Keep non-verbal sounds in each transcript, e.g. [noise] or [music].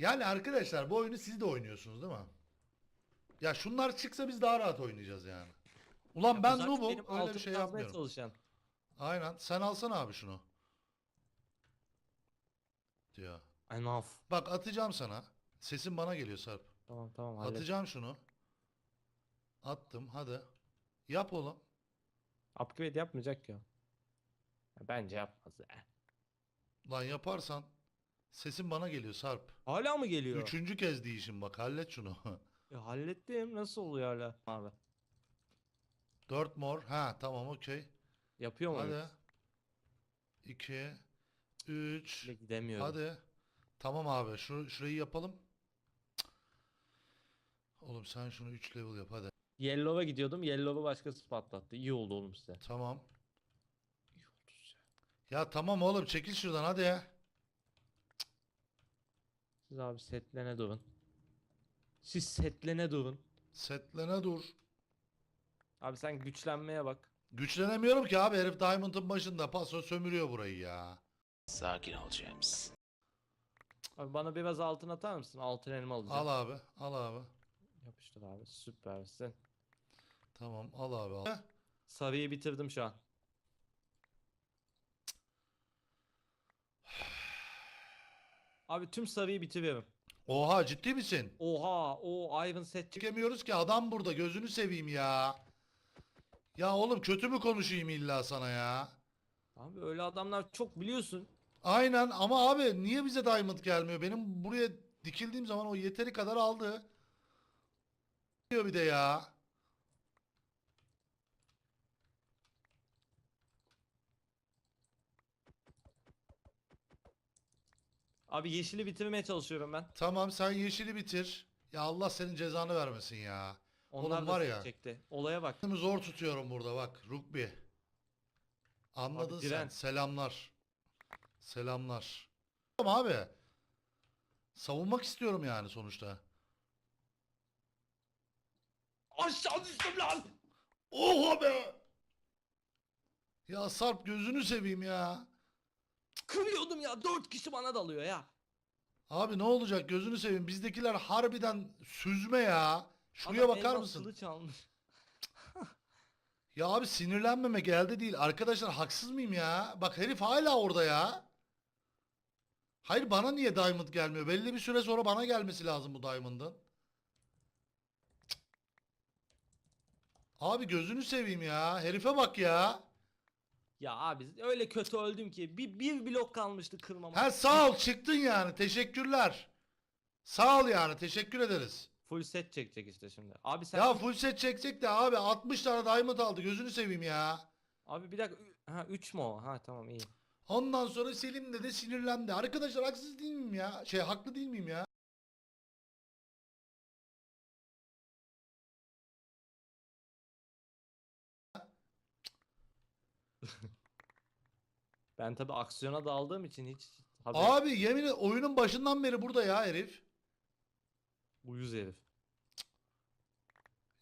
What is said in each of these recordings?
Yani arkadaşlar bu oyunu siz de oynuyorsunuz değil mi? Ya şunlar çıksa biz daha rahat oynayacağız yani. Ulan ben noob'um benim öyle bir altımı şey kazmaya yapmıyorum. Çalışan. Aynen sen alsana abi şunu. Diyor. Enough. Bak atacağım sana. Sesin bana geliyor Sarp. Tamam tamam hallet. Atacağım şunu. Attım hadi. Yap oğlum. Upgrade yapmayacak ya. Ya Bence yapmaz ya. Lan yaparsan sesin bana geliyor Sarp. Hala mı geliyor? Üçüncü kez değişim bak hallet şunu. Ya hallettim. Nasıl oluyor hala? Abi. Dört mor. Ha tamam okey. Yapıyor mu? Hadi. İki. Üç. Bile gidemiyorum. Hadi. Tamam abi. Şu, şurayı yapalım. Cık. Oğlum sen şunu 3 level yap hadi. Yellow'a gidiyordum. Yellow'u başkası patlattı. İyi oldu oğlum size. Tamam. Ya tamam oğlum çekil şuradan hadi ya. Siz abi setlene durun. Siz setlene durun. Setlene dur. Abi sen güçlenmeye bak. Güçlenemiyorum ki abi herif Diamond'ın başında paso sömürüyor burayı ya. Sakin ol James. Abi bana biraz altın atar mısın? Altın elma alacağım. Al abi al abi. Yapıştır abi. Süpersin. Tamam al abi al. Sarıyı bitirdim şu an. Abi tüm sarıyı bitiriyorum. Oha ciddi misin? Oha o Iron set çık. Çekemiyoruz ki adam burada gözünü seveyim ya. Ya oğlum kötü mü konuşayım illa sana ya? Abi öyle adamlar çok biliyorsun. Aynen ama abi niye bize Diamond gelmiyor? Benim buraya dikildiğim zaman o yeteri kadar aldı. Diyor bir de ya. Abi yeşili bitirmeye çalışıyorum ben. Tamam sen yeşili bitir. Ya Allah senin cezanı vermesin ya. Onlar Oğlum da var ya. çekti. Olaya bak. Kendimi zor tutuyorum burada bak. Rugby. Anladın Abi sen. diren. Selamlar. Selamlar. Tamam abi. Savunmak istiyorum yani sonuçta. Aşağı düştüm lan. Oha be! Ya Sarp gözünü seveyim ya. Kırıyordum ya. Dört kişi bana dalıyor ya. Abi ne olacak gözünü seveyim. Bizdekiler harbiden süzme ya. Şuraya Adam bakar elmas mısın? kılıç almış. Ya abi sinirlenmemek elde değil. Arkadaşlar haksız mıyım ya? Bak herif hala orada ya. Hayır bana niye Diamond gelmiyor? Belli bir süre sonra bana gelmesi lazım bu Diamond'ın. Abi gözünü seveyim ya. Herife bak ya. Ya abi öyle kötü öldüm ki bir, bir blok kalmıştı kırmama. Ha sağ ol çıktın yani. Teşekkürler. Sağ ol yani. Teşekkür ederiz. Full set çekecek işte şimdi. Abi sen Ya full set çekecek de abi 60 tane Diamond aldı. Gözünü seveyim ya. abi bir dakika ü- ha 3 mü o? Ha tamam iyi. Ondan sonra Selim de de sinirlendi. Arkadaşlar haksız değil miyim ya? Şey haklı değil miyim ya? [laughs] Ben tabi aksiyona daldığım için hiç haber Abi yemin ederim oyunun başından beri burada ya herif. uyuz herif.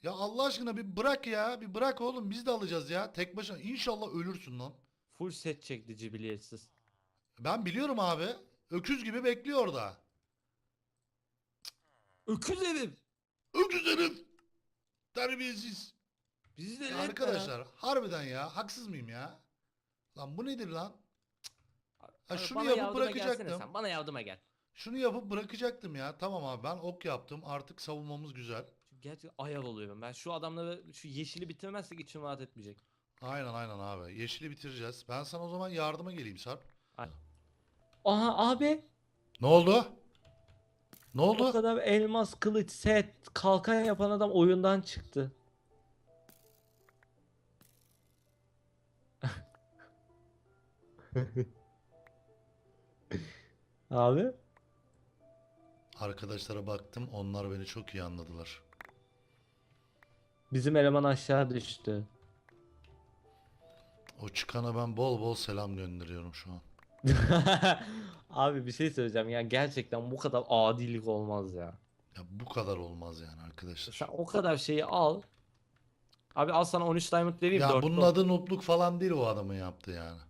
Ya Allah aşkına bir bırak ya. Bir bırak oğlum biz de alacağız ya. Tek başına inşallah ölürsün lan. Full set çekti cibiliyetsiz. Ben biliyorum abi. Öküz gibi bekliyor orada. Öküz herif. Öküz herif. Terbiyesiz. Bizi de Ya reddeden- arkadaşlar harbiden ya haksız mıyım ya? Lan bu nedir lan? Ha, Abi şunu bana yapıp yardıma gelsene bırakacaktım. Sen. Bana yardıma gel. Şunu yapıp bırakacaktım ya. Tamam abi ben ok yaptım. Artık savunmamız güzel. Çünkü gerçekten ayar oluyorum ben. Şu adamları şu yeşili bitirmezsek içim rahat etmeyecek. Aynen aynen abi. Yeşili bitireceğiz. Ben sana o zaman yardıma geleyim Sarp. Aha abi. Ne oldu? Ne O oldu? kadar elmas kılıç set kalkan yapan adam oyundan çıktı. Abi. Arkadaşlara baktım. Onlar beni çok iyi anladılar. Bizim eleman aşağı düştü. O çıkana ben bol bol selam gönderiyorum şu an. [laughs] Abi bir şey söyleyeceğim ya gerçekten bu kadar adilik olmaz ya. Ya bu kadar olmaz yani arkadaşlar. Sen o kadar şeyi al. Abi al sana 13 diamond vereyim Ya 4 bunun adı nutluk falan değil o adamın yaptığı yani.